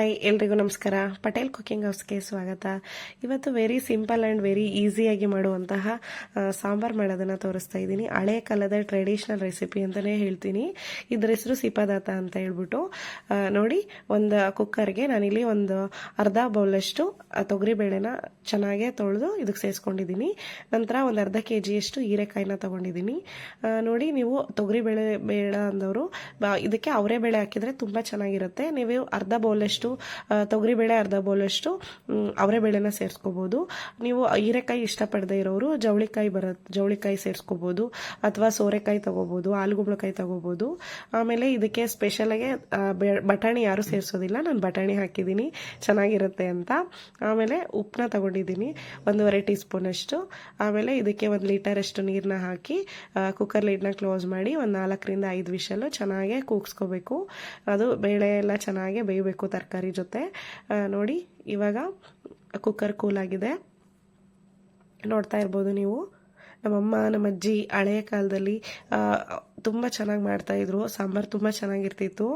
Hi ಎಲ್ರಿಗೂ ನಮಸ್ಕಾರ. Patel cooking ಹೌಸ್ಗೆ ಸ್ವಾಗತ. ಇವತ್ತು ವೆರಿ ಸಿಂಪಲ್ ಆ್ಯಂಡ್ ವೆರಿ ಈಸಿಯಾಗಿ ಮಾಡುವಂತಹ ಸಾಂಬಾರು ಮಾಡೋದನ್ನು ತೋರಿಸ್ತಾ ಇದ್ದೀನಿ. ಹಳೆ ಕಾಲದ ಟ್ರೆಡಿಷ್ನಲ್ ರೆಸಿಪಿ ಅಂತಲೇ ಹೇಳ್ತೀನಿ. ಇದ್ರ ಹೆಸರು ಸಿಪದಾತ ಅಂತ ಹೇಳ್ಬಿಟ್ಟು. ನೋಡಿ, ಒಂದು ಕುಕ್ಕರ್ಗೆ ನಾನಿಲ್ಲಿ ಒಂದು ಅರ್ಧ ಬೌಲಷ್ಟು ತೊಗರಿಬೇಳೆನ ಚೆನ್ನಾಗೆ ತೊಳೆದು ಇದಕ್ಕೆ ಸೇರಿಸ್ಕೊಂಡಿದ್ದೀನಿ ನಂತರ ಒಂದು ಅರ್ಧ ಕೆ ಜಿಯಷ್ಟು ಹೀರೆಕಾಯಿನ ತೊಗೊಂಡಿದ್ದೀನಿ. ನೋಡಿ, ನೀವು ತೊಗರಿಬೇಳೆ ಬೇಡ ಅಂದವರು ಇದಕ್ಕೆ ಅವರೇ ಬೇಳೆ ಹಾಕಿದರೆ ತುಂಬ ಚೆನ್ನಾಗಿರುತ್ತೆ. ನೀವು ಅರ್ಧ ಬೌಲಷ್ಟು ಆ, ತೊಗರಿಬೇಳೆ ಅರ್ಧ ಬೌಲಷ್ಟು ಅವರೇ ಬೇಳೆನ ಸೇರಿಸ್ಕೋಬೋದು. ನೀವು ಹೀರೆಕಾಯಿ ಇಷ್ಟಪಡದೆ ಇರೋರು ಜವಳಿಕಾಯಿ ಬರುತ್ತೆ ಜವಳಿಕಾಯಿ ಸೇರಿಸ್ಕೋಬೋದು ಅಥವಾ ಸೋರೆಕಾಯಿ ತಗೋಬೋದು ಆಲೂಗುಂಬಳಕಾಯಿ ತಗೋಬೋದು. ಆಮೇಲೆ ಇದಕ್ಕೆ ಸ್ಪೆಷಲಾಗಿ ಬಟಾಣಿ ಯಾರೂ ಸೇರಿಸೋದಿಲ್ಲ ನಾನು ಬಟಾಣಿ ಹಾಕಿದ್ದೀನಿ ಚೆನ್ನಾಗಿರುತ್ತೆ ಅಂತ. ಆಮೇಲೆ ಉಪ್ಪನ್ನ ತಗೊಂಡಿದ್ದೀನಿ ಒಂದೂವರೆ ಟೀ ಸ್ಪೂನಷ್ಟು ಆಮೇಲೆ ಇದಕ್ಕೆ ಒಂದು ಲೀಟರಷ್ಟು ನೀರನ್ನ ಹಾಕಿ ಕುಕ್ಕರ್ ಲೀಡ್ನ ಕ್ಲೋಸ್ ಮಾಡಿ ಒಂದು ನಾಲ್ಕರಿಂದ ಐದು ವಿಷಲು ಚೆನ್ನಾಗೆ ಕೂಗಿಸ್ಕೋಬೇಕು. ಅದು ಬೇಳೆ ಎಲ್ಲ ಚೆನ್ನಾಗೆ ಬೇಯಬೇಕು ತರಕಾರಿ. ಜೊತೆ ನೋಡಿ, ಇವಾಗ ಕುಕ್ಕರ್ ಕೂಲಾಗಿದೆ ನೋಡ್ತಾ ಇರ್ಬೋದು ನೀವು. ನಮ್ಮಮ್ಮ ನಮ್ಮ ಅಜ್ಜಿ ಹಳೆಯ ಕಾಲದಲ್ಲಿ ತುಂಬ ಚೆನ್ನಾಗಿ ಮಾಡ್ತಾಯಿದ್ರು ಸಾಂಬಾರು ತುಂಬ ಚೆನ್ನಾಗಿರ್ತಿತ್ತು.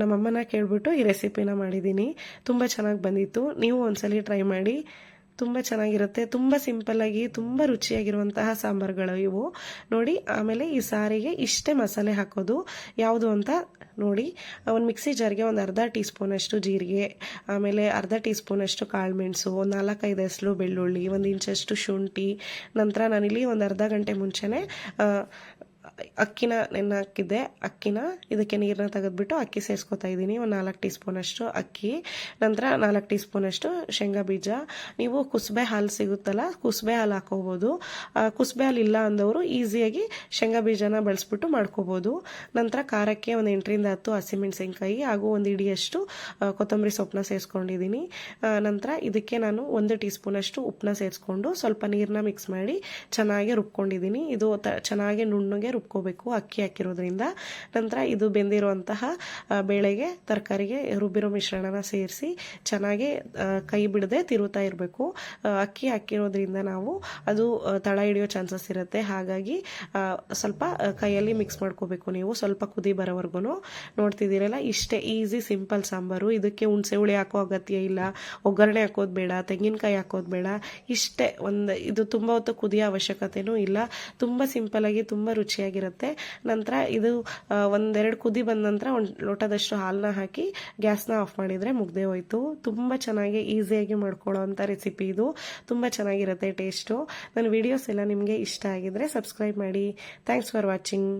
ನಮ್ಮಮ್ಮನ ಕೇಳಿಬಿಟ್ಟು ಈ ರೆಸಿಪಿನ ಮಾಡಿದ್ದೀನಿ. ತುಂಬ ಚೆನ್ನಾಗಿ ಬಂದಿತ್ತು. ನೀವು ಒಂದ್ಸಲಿ ಟ್ರೈ ಮಾಡಿ. ತುಂಬ ಚೆನ್ನಾಗಿರುತ್ತೆ. ತುಂಬ ಸಿಂಪಲ್ಲಾಗಿ ತುಂಬ ರುಚಿಯಾಗಿರುವಂತಹ ಸಾಂಬಾರುಗಳು ಇವು. ನೋಡಿ, ಆಮೇಲೆ ಈ ಸಾರಿಗೆ ಇಷ್ಟೇ ಮಸಾಲೆ ಹಾಕೋದು. ಯಾವುದು ಅಂತ ನೋಡಿ, ಒಂದು ಮಿಕ್ಸಿ ಜಾರ್ಗೆ ಒಂದು ಅರ್ಧ ಟೀ ಸ್ಪೂನಷ್ಟು ಜೀರಿಗೆ, ಆಮೇಲೆ ಅರ್ಧ ಟೀ ಸ್ಪೂನಷ್ಟು ಕಾಳುಮೆಣಸು ಒಂದು ನಾಲ್ಕೈದು ಹೆಸಲು ಬೆಳ್ಳುಳ್ಳಿ, ಒಂದು ಇಂಚಷ್ಟು ಶುಂಠಿ, ನಂತರ ನಾನಿಲ್ಲಿ ಒಂದು ಅರ್ಧ ಗಂಟೆ ಮುಂಚೆನೇ ಅಕ್ಕಿನ ನೆನೆ ಹಾಕಿದ್ದೆ. ಅಕ್ಕಿನ ಇದಕ್ಕೆ ನೀರನ್ನ ತೆಗೆದ್ಬಿಟ್ಟು ಅಕ್ಕಿ ಸೇರಿಸ್ಕೊತಾ ಇದ್ದೀನಿ. ಒಂದು ನಾಲ್ಕು ಟೀ ಸ್ಪೂನಷ್ಟು ಅಕ್ಕಿ, ನಂತರ ನಾಲ್ಕು ಟೀ ಸ್ಪೂನಷ್ಟು ಶೇಂಗಾ ಬೀಜ. ನೀವು ಕುಸುಬೆ ಹಾಲು ಸಿಗುತ್ತಲ್ಲ, ಕುಸುಬೆ ಹಾಲು ಹಾಕೋಬೋದು. ಕುಸುಬೆ ಹಾಲು ಇಲ್ಲ ಅಂದವರು ಈಸಿಯಾಗಿ ಶೇಂಗಾ ಬೀಜನ ಬಳಸ್ಬಿಟ್ಟು ಮಾಡ್ಕೋಬೋದು. ನಂತರ ಖಾರಕ್ಕೆ ಒಂದು ಎಂಟರಿಂದ ಹತ್ತು ಹಸಿಮೆಣಸಿನ್ಕಾಯಿ ಹಾಗೂ ಒಂದು ಇಡಿಯಷ್ಟು ಕೊತ್ತಂಬರಿ ಸೊಪ್ಪನ್ನ ಸೇರಿಸ್ಕೊಂಡಿದ್ದೀನಿ. ನಂತರ ಇದಕ್ಕೆ ನಾನು ಒಂದು ಟೀ ಸ್ಪೂನಷ್ಟು ಉಪ್ಪನ್ನ ಸೇರಿಸ್ಕೊಂಡು ಸ್ವಲ್ಪ ನೀರನ್ನ ಮಿಕ್ಸ್ ಮಾಡಿ ಚೆನ್ನಾಗಿ ರುಬ್ಕೊಂಡಿದ್ದೀನಿ. ಇದು ಚೆನ್ನಾಗಿ ನುಣ್ಣಗೆ ರುಬ್ಕೋಬೇಕು ಅಕ್ಕಿ ಹಾಕಿರೋದ್ರಿಂದ. ನಂತರ ಇದು ಬೆಂದಿರುವಂತಹ ಬೇಳೆಗೆ, ತರಕಾರಿಗೆ ರುಬ್ಬಿರೋ ಮಿಶ್ರಣನ ಸೇರಿಸಿ ಚೆನ್ನಾಗಿ ಕೈ ಬಿಡದೆ ತಿರುತ್ತಾ ಇರಬೇಕು. ಅಕ್ಕಿ ಹಾಕಿರೋದ್ರಿಂದ ನಾವು ಅದು ತಳ ಹಿಡಿಯೋ ಚಾನ್ಸಸ್ ಇರುತ್ತೆ. ಹಾಗಾಗಿ ಸ್ವಲ್ಪ ಕೈಯಲ್ಲಿ ಮಿಕ್ಸ್ ಮಾಡ್ಕೋಬೇಕು ನೀವು ಸ್ವಲ್ಪ ಕುದಿ ಬರೋವರೆಗೂ ನೋಡ್ತಿದ್ದೀರಲ್ಲ, ಇಷ್ಟೇ ಈಸಿ ಸಿಂಪಲ್ ಸಾಂಬಾರು. ಇದಕ್ಕೆ ಹುಣಸೆ ಹುಳಿ ಹಾಕೋ ಅಗತ್ಯ ಇಲ್ಲ. ಒಗ್ಗರಣೆ ಹಾಕೋದು ಬೇಡ, ತೆಂಗಿನಕಾಯಿ ಹಾಕೋದು ಬೇಡ. ಇಷ್ಟೇ ಒಂದು, ಇದು ತುಂಬ ಹೊತ್ತು ಕುದಿಯೋ ಅವಶ್ಯಕತೆನೂ ಇಲ್ಲ. ತುಂಬ ಸಿಂಪಲ್ಲಾಗಿ ತುಂಬ ರುಚಿಯಾಗಿರುತ್ತೆ ನಂತರ ಇದು ಒಂದೆರಡು ಕುದಿ ಬಂದ ನಂತರ ಒಂದು ಲೋಟದಷ್ಟು ಹಾಲನ್ನ ಹಾಕಿ ಗ್ಯಾಸ್ನ ಆಫ್ ಮಾಡಿದರೆ ಮುಗ್ದೇ ಹೋಯ್ತು. ತುಂಬ ಚೆನ್ನಾಗಿ ಈಸಿಯಾಗಿ ಮಾಡ್ಕೊಳ್ಳೋ ಅಂಥ ರೆಸಿಪಿ ಇದು. ತುಂಬ ಚೆನ್ನಾಗಿರುತ್ತೆ ಟೇಸ್ಟು. ನನ್ನ ವೀಡಿಯೋಸ್ ಎಲ್ಲ ನಿಮಗೆ ಇಷ್ಟ ಆಗಿದ್ರೆ ಸಬ್ಸ್ಕ್ರೈಬ್ ಮಾಡಿ. Thanks for watching.